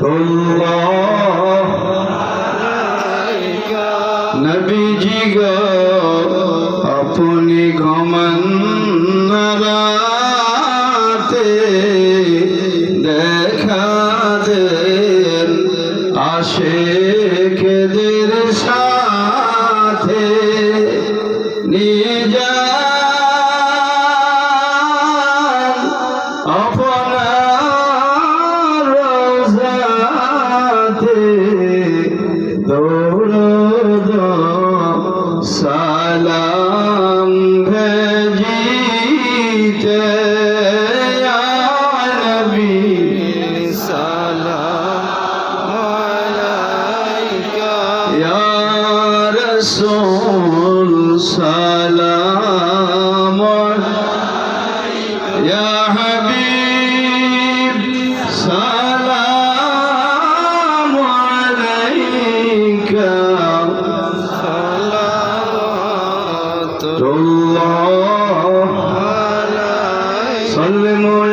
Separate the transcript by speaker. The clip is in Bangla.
Speaker 1: রহমতুল্লাহ নবীজি গো আপনি ঘমন রাতে দেখা দেন আসে খেদের সাথে নিয়ে যান আপন সালাম ভেজিতে নবী
Speaker 2: সালাম
Speaker 1: রসুল সালাম ইয়া হাবিব সালাম الله سلموا يا